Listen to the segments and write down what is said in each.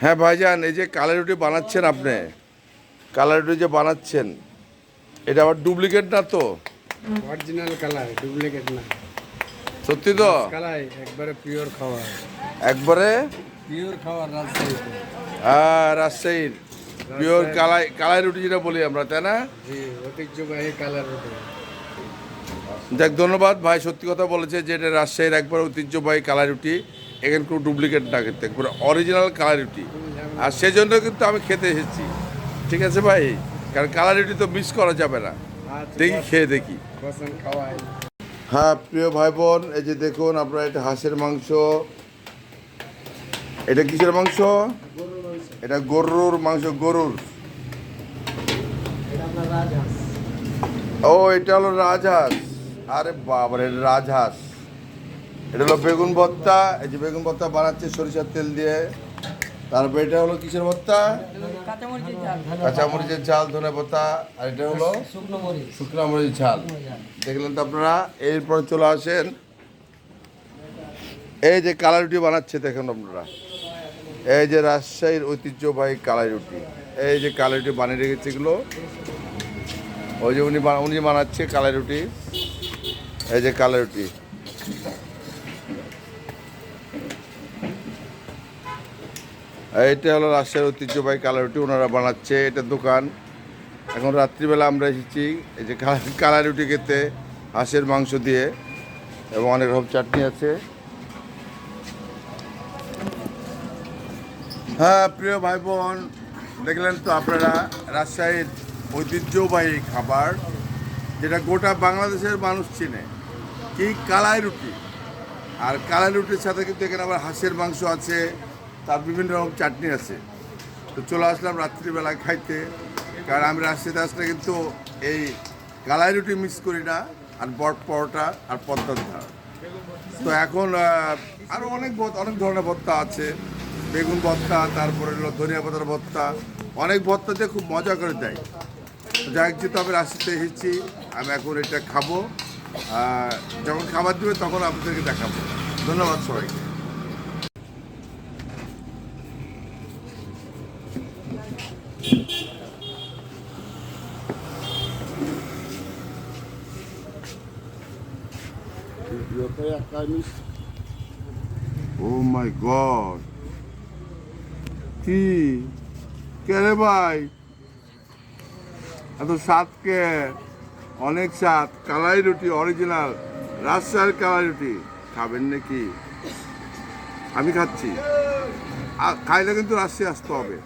হ্যাঁ ভাইজান এই যে কালাই রুটি বানাচ্ছেন আপনি। কালাই রুটি যে বানাচ্ছেন এটা আবার ডুপ্লিকেট না তো? অরিজিনাল কালাই ডুপ্লিকেট না। সত্যি তো? কালাই একবারে পিওর খাওয়া। একবারে? পিওর খাওয়ার রাজশাহীতে হ্যাঁ রাজশাহীর পিওর কালাই কালাই রুটি যেটা বলি আমরা তাই না? জি ঐতিহ্যবাহী কালার রুটি। দেখ ধন্যবাদ। ভাই সত্যি কথা বলেছে যে এটা রাজশাহীর একবার ঐতিহ্যবাহী কালাই রুটি এখানে কোনো ডুপ্লিকেট না খেতে একবার অরিজিনাল কালাই রুটি। আর সেজন্য কিন্তু আমি খেতে এসেছি। ঠিক আছে ভাই? কারণ কালাই রুটি তো মিস করা যাবে না। আচ্ছা দেখি খেয়ে দেখি। হ্যাঁ প্রিয় ভাই বোন এই যে দেখুন আপনার এটা হাঁসের মাংস। এটা কিসের মাংস? এটা গরুর মাংস গরুর। ও এটা হলো রাজহাঁস। আরে বাবারে রাজহাঁস। এটা হলো বেগুন ভর্তা। এই যে বেগুন ভর্তা বানাচ্ছে সরিষার তেল দিয়ে। তারপর এটা হলো কিসের ভর্তা? কাঁচামরিচের ঝাল। ধনে ভর্তা আর এটা হলো শুকনো মরিচ। ঝাল। দেখলেন তো আপনারা? এরপরে চলে আসেন। এই যে কালাই রুটি বানাচ্ছে দেখেন আপনারা। এই যে রাজশাহীর ঐতিহ্যবাহী কালাই রুটি। এই যে কালাই রুটি বানিয়ে রেখেছে এগুলো। ওই যে উনি উনি বানাচ্ছে কালাই রুটি। এই যে কালাই রুটি। এইটা হলো রাজশাহীর ঐতিহ্যবাহী কালাই রুটি, ওনারা বানাচ্ছে, এটা দোকান। এখন রাত্রিবেলা আমরা এসেছি, এই যে কালা- কালা রুটি খেতে, হাঁসের মাংস দিয়ে, এবং অনেক রকম চাটনি আছে। হ্যাঁ প্রিয় ভাই বোন দেখলেন তো আপনারা, রাজশাহীর ঐতিহ্যবাহী খাবার, যেটা গোটা বাংলাদেশের মানুষ চিনে। কি কালাই রুটি। আর কালাই রুটির সাথে কিন্তু এখানে আবার হাঁসের মাংস আছে, তার বিভিন্ন রকম চাটনি আছে। তো চলে আসলাম রাত্রিবেলায় খাইতে। কারণ আমি রাজশাহীতে আসলে কিন্তু এই কালাই রুটি মিস করি না, আর বট পরোটা আর পদ্মার ধার। তো এখন আরও অনেক অনেক ধরনের ভর্তা আছে। বেগুন ভর্তা, তারপরে হলো ধনিয়া পাতার ভর্তা। অনেক ভর্তা দিয়ে খুব মজা করে দেয়। যাই যেহেতু আমি রাজশাহীতে এসেছি, আমি এখন এটা খাব। যখন খাবার দেবে তখন আপনাদেরকে দেখাবো। ধন্যবাদ সবাইকে। কি? কে রে ভাই? এত স্বাদ কে? অনেক স্বাদ, কালাই রুটি অরিজিনাল রাজশাহীর কালাই রুটি। খাবেন নাকি? আমি খাচ্ছি। খাইলে কিন্তু রাজশাহী আসতে হবে।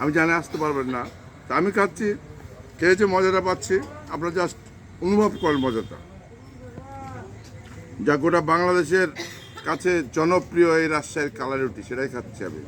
আমি জানি আসতে পারবেন না। তা আমি খাচ্ছি খেয়েছে মজাটা পাচ্ছি, আপনারা জাস্ট অনুভব করেন মজাটা। যা গোটা বাংলাদেশের কাছে জনপ্রিয় এই রাজশাহীর কালাই রুটি, সেটাই খাচ্ছি আমি।